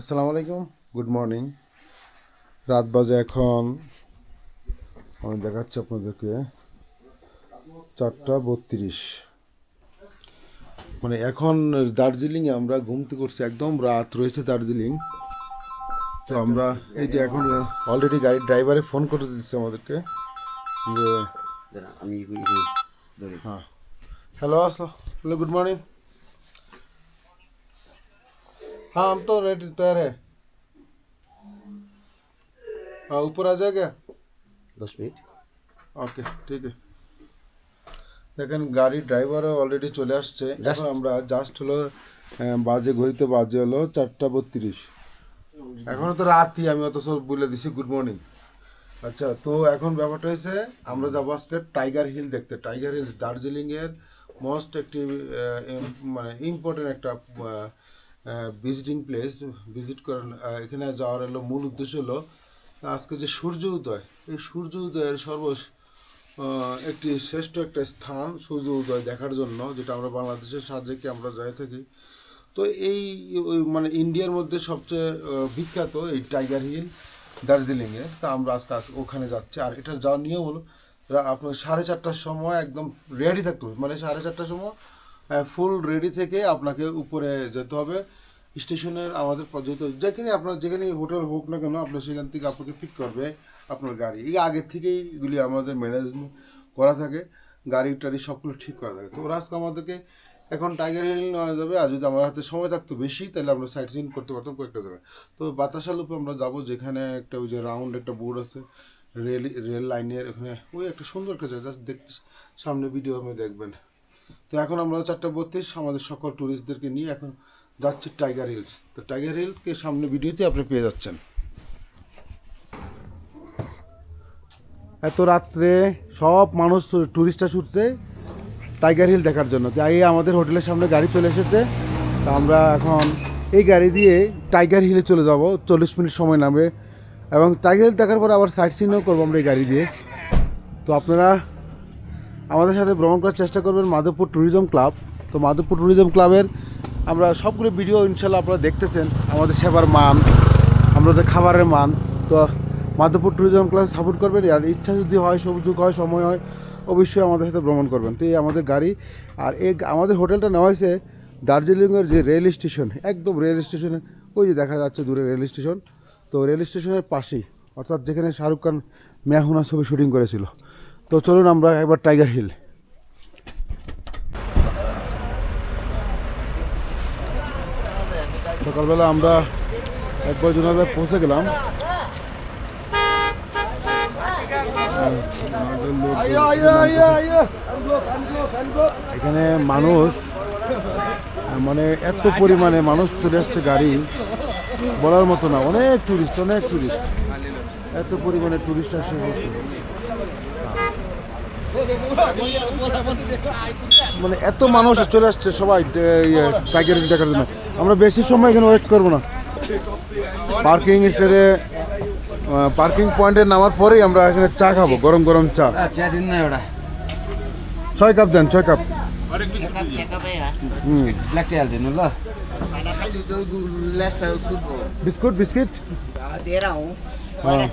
আসসালামু আলাইকুম। Good morning রাত বাজে এখন। আমি দেখাচ্ছি আপনাদেরকে। চারটা বত্রিশ। মানে এখন দার্জিলিংয়ে আমরা ঘুমতে করছি। একদম রাত রয়েছে দার্জিলিং। তো আমরা এই যে এখন অলরেডি গাড়ির ড্রাইভারে ফোন করে দিচ্ছে আমাদেরকে যে আমি হ্যাঁ। হ্যালো আসলো হ্যালো গুড মর্নিং हाँ हम तो रेडी तैयार है हाँ ऊपर आ जाएगा দশ মিনিট ওকে ঠিক আছে দেখেন গাড়ির ড্রাইভারও অলরেডি চলে আসছে এখন আমরা জাস্ট হলো আহ, বাজে ঘড়িতে বাজে হলো চারটা বত্রিশ এখনো তো রাতই আমি অত সব বলে দিছি গুড মর্নিং আচ্ছা তো এখন ব্যাপারটা হয়েছে আমরা যাবো আজকে টাইগার হিল দেখতে টাইগার হিল দার্জিলিংয়ের মোস্ট একটি আহ, ইম- মানে ইম্পর্টেন্ট একটা ভিজিটিং প্লেস ভিজিট আহ, এখানে যাওয়ার হলো মূল উদ্দেশ্য হলো আজকে যে সূর্য উদয় এই সূর্য উদয়ের সর্ব একটি শ্রেষ্ঠ একটা স্থান সূর্য উদয় দেখার জন্য যেটা আমরা বাংলাদেশের সাজেকে আমরা যাই থাকি। তো এই মানে ইন্ডিয়ার মধ্যে সবচেয়ে বিখ্যাত এই টাইগার হিল দার্জিলিংয়ে তা আমরা আজকে আজ ওখানে যাচ্ছি। আর এটার যাওয়ার নিয়ম হলো আপনার সাড়ে চারটার সময় একদম রেডি থাকতে হবে। মানে সাড়ে চারটার সময় ফুল রেডি থেকে আপনাকে উপরে যেতে হবে। স্টেশনের আমাদের প- যেহেতু যেখানে আপনার, যেখানে হোটেল হোক না কেন, আপনার সেখান থেকে আপনাকে পিক করবে আপনার গাড়ি। এই আগের থেকেই এগুলি আমাদের ম্যানেজমেন্ট করা থাকে, গাড়ি টাড়ি সবগুলো ঠিক করা থাকে। তো ওরা আজকে আমাদেরকে এখন টাইগার হিল নেওয়া যাবে, আর যদি আমার হাতে সময় থাকতো বেশি, তাহলে আমরা সাইট সিন করতে পারতাম কয়েকটা জায়গায়। তো বাতাসা লুপে আমরা যাব, যেখানে একটা ওই যে রাউন্ড একটা বোর্ড আছে রেল রেল লাইনের ওখানে, ওই একটা সুন্দর একটা জায়গা, জাস্ট দেখতে সামনে ভিডিও আপনি দেখবেন। তো এখন আমরা চারটা বত্রিশ, আমাদের সকল ট্যুরিস্টদেরকে নিয়ে এখন যাচ্ছি টাইগার হিলস তো টাইগার হিলকে সামনে ভিডিওতে আপনি পেয়ে যাচ্ছেন। এত রাত্রে সব মানুষ টুরিস্টরা ছুটছে টাইগার হিল দেখার জন্য। তাই আমাদের হোটেলের সামনে গাড়ি চলে এসেছে। তা আমরা এখন এই গাড়ি দিয়ে টাইগার হিলে চলে যাব। চল্লিশ মিনিট সময় নামে এবং টাইগার হিল দেখার পর আবার সাইট সিনও করব আমরা এই গাড়ি দিয়ে। তো আপনারা আমাদের সাথে ভ্রমণ করার চেষ্টা করবেন মাধবপুর ট্যুরিজম ক্লাব তো মাধবপুর ট্যুরিজম ক্লাবের আমরা সবগুলো ভিডিও ইনশাল্লাহ আপনারা দেখতেছেন। আমাদের সেবার মান, আমাদের খাবারের মান। তো মাধবপুর ট্যুরিজম ক্লাস সাপোর্ট করবেন, আর ইচ্ছা যদি হয়, সুযোগ হয়, সময় হয়, অবশ্যই আমাদের সাথে ভ্রমণ করবেন। তো এই আমাদের গাড়ি, আর এই আমাদের হোটেলটা নেওয়া হয়েছে দার্জিলিংয়ের যে রেল স্টেশন, একদম রেল স্টেশনে, ওই যে দেখা যাচ্ছে দূরে রেল স্টেশন। তো রেল স্টেশনের পাশেই, অর্থাৎ যেখানে শাহরুখ খান মেহুনা ছবি শুটিং করেছিল। তো চলুন আমরা একবার টাইগার হিল সকালবেলা আমরা একবার জোনাবে পৌঁছে গেলাম। এখানে মানুষ মানে এত পরিমাণে মানুষ চলে আসছে গাড়ি, বলার মতো না, অনেক টুরিস্ট অনেক টুরিস্ট এত পরিমাণে টুরিস্ট আসে মানে এত মানুষ চলে আসছে, সবাই টাইগার হিল দেখার জন্য। আমরা বেশি সময় এখানে ওয়েট করব না। পার্কিং স্টেডে পার্কিং পয়েন্টে নামার পরেই আমরা এখানে চা খাব গরম গরম চা। চা দিন ছয় কাপ দেন ছয় cup. Biscuit biscuit? Dia rau. Mana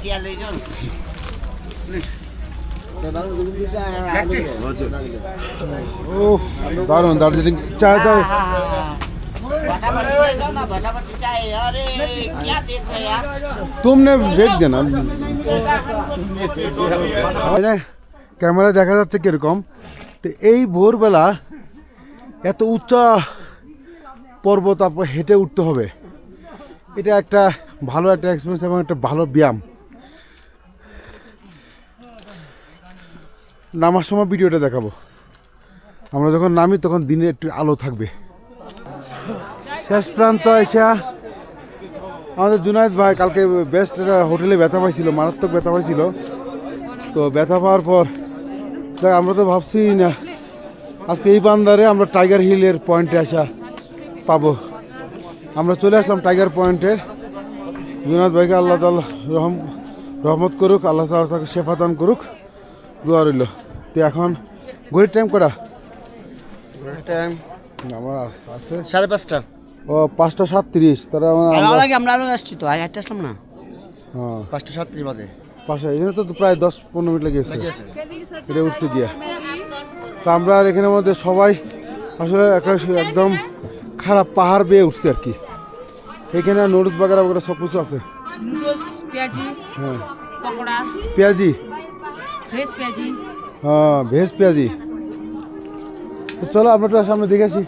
তুমনে বেগ দেন ক্যামেরা দেখা যাচ্ছে কীরকম? তো এই ভোরবেলা এত উচ্চা পর্বত হেঁটে উঠতে হবে। এটা একটা ভালো একটা এক্সপিরিয়েন্স এবং একটা ভালো ব্যায়াম। নামার সময় ভিডিওটা দেখাবো। আমরা যখন নামি তখন দিনে একটু আলো থাকবে। শেষ প্রান্ত এসা আমাদের জুনায়দ ভাই কালকে বেস্ট একটা হোটেলে ব্যথা পাইছিল মারাত্মক ব্যথা পাইছিল। তো ব্যথা পাওয়ার পর দেখ আমরা তো ভাবছি না আজকে এই বান্দারে আমরা টাইগার হিলের পয়েন্টে আসা পাবো। আমরা চলে আসলাম টাইগার পয়েন্টের জুনায়দ ভাইকে আল্লাহ তাল্লাহ রহম রহমত করুক আল্লাহ তাআলা তাকে শেফাদান করুক দোয়া রইল। তো এখন ঘড়ির টাইম করা টাইম আমার আছে। সাড়ে পাঁচটা। ও পাঁচটা সাতত্রিশ। তারা আমরা- আগে আমরা আরও আসছি তো আগে আসলাম না? হ্যাঁ। পাঁচটা সাতত্রিশ বাজে। পাশে এখানে তো প্রায় দশ পনেরো মিনিট লেগেছে এটা উঠতে গিয়া। তো আমরা আর এখানের মধ্যে সবাই আসলে একদম খারাপ পাহাড় বেয়ে উঠছে আর কি। এখানে নুডলস বাগারা বাগারা সব কিছু আছে। হ্যাঁ। পেঁয়াজি? পেঁয়াজি। হ্যাঁ ভেজ পেঁয়াজি। তো চলো আমরা একটু সামনে দেখে আসি।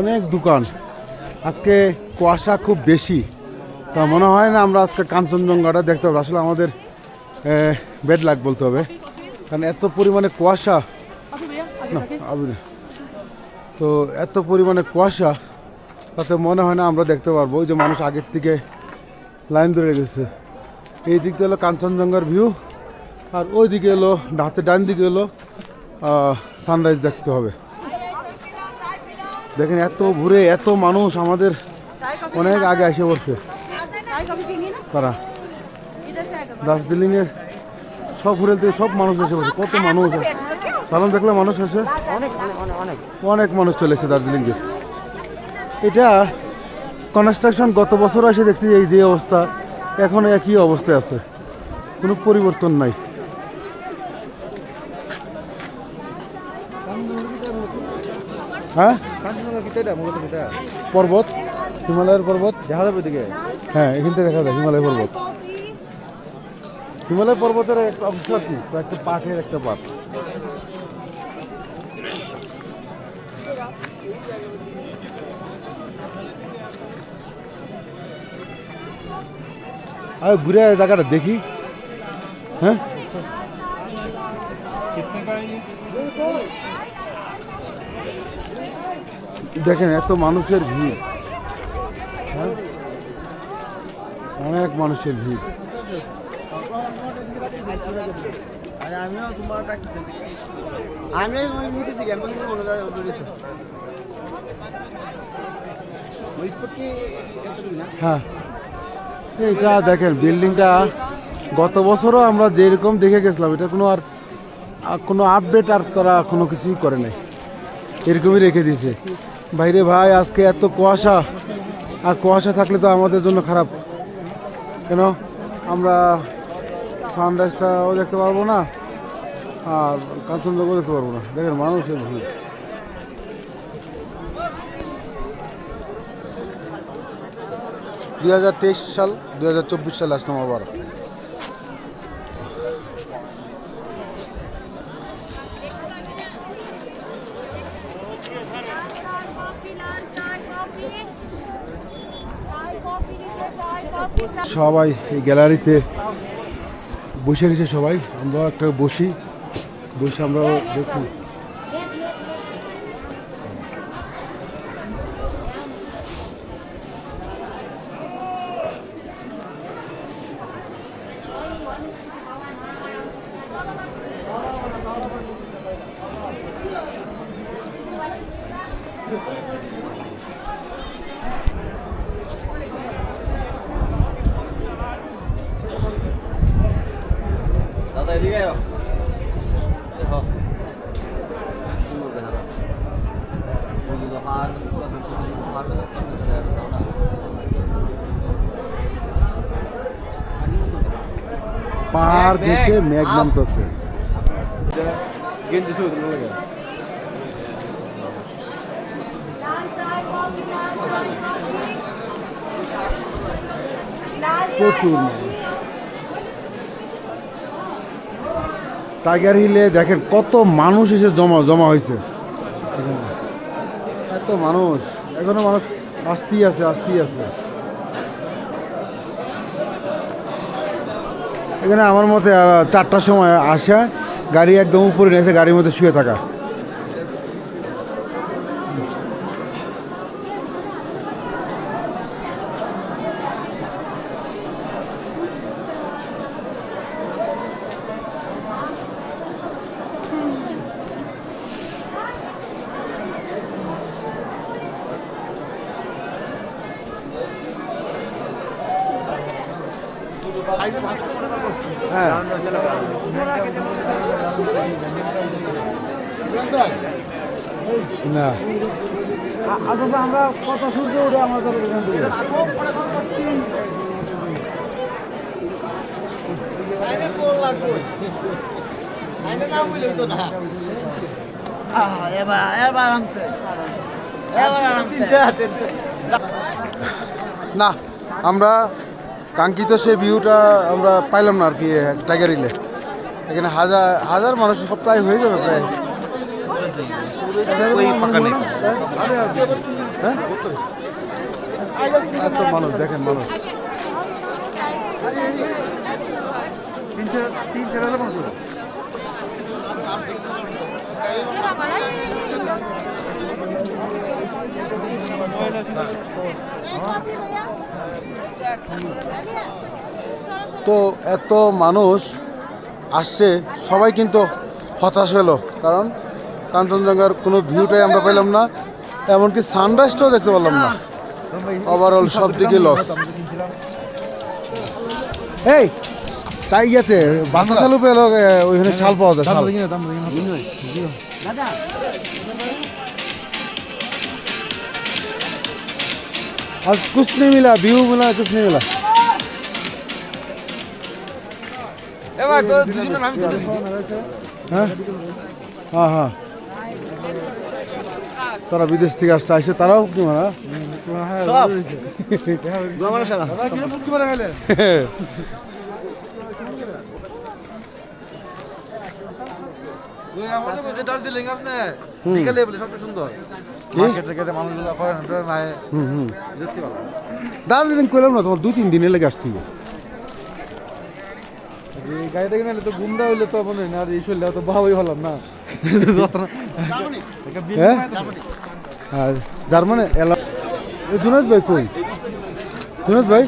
অনেক দোকান। আজকে কুয়াশা খুব বেশি। তা মনে হয় না আমরা আজকে কাঞ্চনজঙ্ঘাটা দেখতে পাবো। আসলে আমাদের বেড লাগ বলতে হবে। কারণ এত পরিমাণে কুয়াশা। না তো এত পরিমাণে কুয়াশা তাতে মনে হয় না আমরা দেখতে পারব। ওই যে মানুষ আগের থেকে লাইন ধরে গেছে। এই দিকটা হলো কাঞ্চনজঙ্ঘার ভিউ আর ওই দিকে এলো হাতে ডান দিকে এলো সানরাইজ দেখতে হবে। দেখেন, এত ঘুরে এত মানুষ আমাদের অনেক আগে এসে পড়ছে তারা দার্জিলিংয়ের সব ঘুরে সব মানুষ এসে পড়ছে কত মানুষ সালাম দেখলে মানুষ আছে অনেক মানুষ চলেছে দার্জিলিংয়ে। এটা কনস্ট্রাকশন গত বছর এসে দেখছি এই যে অবস্থা, এখন একই অবস্থায় আছে। কোনো পরিবর্তন নাই। হ্যাঁ? পর্বত, হিমালয়ের পর্বত। দেখা যাবে দিকে হ্যাঁ এখান থেকে দেখা যায়, হিমালয় পর্বত। হিমালয় পর্বতের একটা অংশ কি একটা পাশের একটা পাট আর ঘুরে জায়গাটা, দেখি। হ্যাঁ? দেখেন, এত মানুষের ভিড়। হ্যাঁ? অনেক মানুষের ভিড়। হ্যাঁ। এইটা দেখেন, বিল্ডিংটা গত বছরও আমরা যেরকম দেখে গেছিলাম, এটা কোনো আর কোনো আপডেট আর তারা কোনো কিছুই করে নাই। এরকমই রেখে দিয়েছে। বাইরে ভাই, আজকে এত কুয়াশা। আর কুয়াশা থাকলে তো আমাদের জন্য খারাপ। কেন? আমরা সানরাইজটাও দেখতে পারব না, আর কাঞ্চনজঙ্ঘাও দেখতে পারব না। দেখেন মানুষের ভিড়। দু সাল চব্বিশ সালে আসলাম আবার। সবাই এই গ্যালারিতে বসে গেছে সবাই। আমরা একটা বসি। বসে আমরা দেখি। পাহাড় পাহাড় মেঘ নামতেছে। প্রচুর মানুষ। টাইগার হিলে দেখেন কত মানুষ এসে জমা জমা হয়েছে। এত মানুষ, এখনও মানুষ আসতেই আছে আসতেই আছে। এখানে আমার মতে চারটার সময় আসা, গাড়ি একদম উপরে নিয়ে গাড়ির মধ্যে শুয়ে থাকা। হ্যাঁ না আসলে আমরা কত সূর্য উঠে আমাদের না আমরা কাঙ্ক্ষিত সেই ভিউটা আমরা পাইলাম না আর কি টাইগার হিলে এখানে হাজার হাজার মানুষ সব প্রায় হয়ে যাবে প্রায়। বেশি। হ্যাঁ? এত মানুষ দেখেন মানুষ। তো এত মানুষ আসছে সবাই কিন্তু হতাশ হলো কারণ কাঞ্চনজঙ্ঘার কোনো ভিউটাই আমরা পেলাম না এমনকি সানরাইজটাও দেখতে পারলাম না ওভারঅল সব দিকে লস এই তাই গেছে বাসা চালু পেল ওইখানে শাল পাওয়া যায় শাল দাদা आज कुछ नहीं मिला व्यू मिला कुछ नहीं मिला এবার তো দুজনে নামি তো হ্যাঁ হ্যাঁ হ্যাঁ তারা বিদেশ থেকে আসছে আসছে তারাও কি মারা সব দার্জিলিং আপনি। বিকালে বলে সবচেয়ে সুন্দর। দার্জিলিং করলাম না তোমার দুই তিন দিনে লেগে আসতে গাড়ি থেকে নিলে তো গুন্ডা হইলে তো মনে না আর এই শরীরে তো বাহাই হলাম না। যত্ন- একটা বিল হ্যাঁ? জার্মানে এলা ভাই কই? জুনাদ ভাই?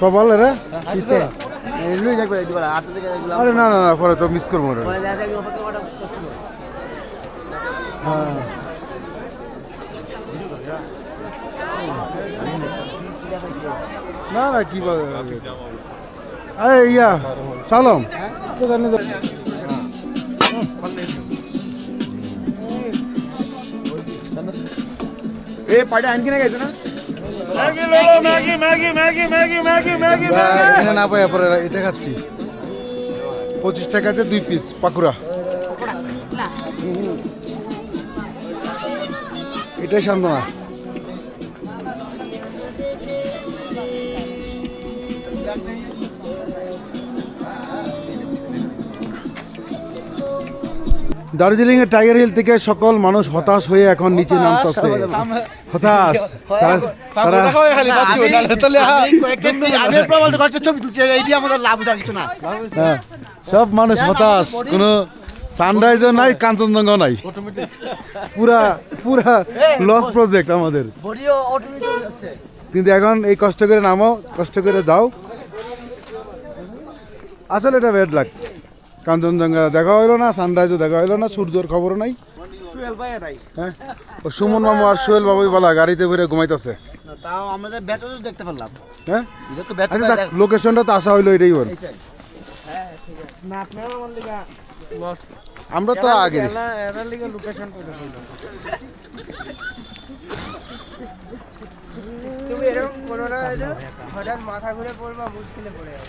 প্রবল রে আরে না না না পরে তো মিস করব রে না না কি বলে? আরে ইয়া সালম। দোকানে এই পাড়ে আনকি না গেছে না? এখানে না পাই পরে এটা খাচ্ছি। পঁচিশ টাকাতে দুই পিস পাকুড়া। এটাই সান্ত্বনা। দার্জিলিং এর টাইগার হিল থেকে সকল মানুষ হতাশ হয়ে এখন নিচে নামতেছে। হতাশ। তারা- তারা আমি প্রবল কয়েকটা ছবি তুলছি এইটি আমাদের লাভ যা কিছু না। হ্যাঁ, সব মানুষ হতাশ। কোনো সানরাইজও নাই কাঞ্চনজঙ্ঘাও নাই। পুরা পুরা লস প্রজেক্ট আমাদের। বডিও অটোমেটিক যাচ্ছে। কিন্তু এখন এই কষ্ট করে নামো কষ্ট করে যাও। আসলে এটা ব্যাড লাগ কাঞ্চনজঙ্ঘা দেখা হইল না সানরাইজও দেখা হইল না সূর্যর খবরও নাই। হ্যাঁ? ও সুমন মামু আর সোহেল বাবুই বলা গাড়িতে করে ঘুমাইতেছে। তাও আমরা ব্যাটারি দেখতে পারলাম। হ্যাঁ? এটা তো আচ্ছা লোকেশনটা তো আসা হইল এটাই বল। আমরা তো আগে তুমি এরকম করো না হঠাৎ মাথা ঘুরে পড়বা মুশকিলে পড়ে যাবে।